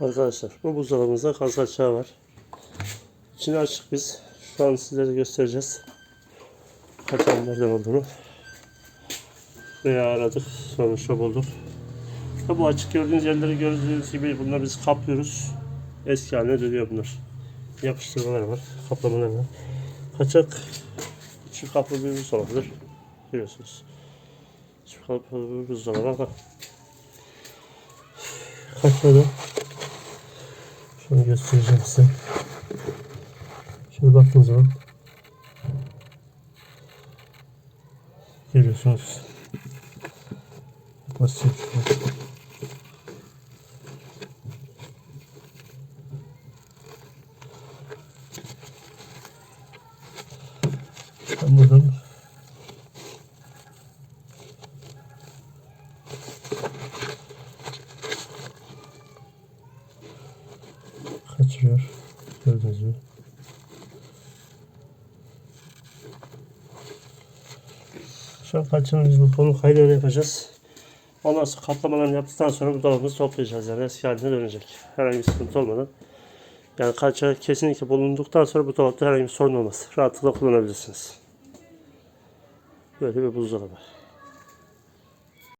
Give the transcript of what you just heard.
Arkadaşlar bu buzdolabımızda gaz açağı var. İçini açık biz. Şu an sizlere göstereceğiz. Kaçağın nereden olduğunu. Veya aradık. Sonuçta bulduk. Ve bu açık gördüğünüz yerleri gördüğünüz gibi bunları biz kaplıyoruz. Eski haline dönüyor bunlar. Yapıştırmalar var. Kaplamalar var. Kaçak çift kaplı bir buzdolabıdır. Biliyorsunuz. Çift kaplı bir buzdolabı ama kaçmadı. Şunu göstereceğim size. Şöyle baktığınız zaman görüyorsunuz. Basit. Ben buradan kaçırıyor. Gördüğünüz gibi. Şu an kaçırıyoruz bu konu kaydını yapacağız. Ondan sonra kaplamalarını yaptıktan sonra bu dolabımızı toplayacağız yani eski haline dönecek. Herhangi bir sıkıntı olmadan. Yani kaça kesinlikle bulunduktan sonra bu dolapta herhangi bir sorun olmaz. Rahatlıkla kullanabilirsiniz. Böyle bir buzdolabı.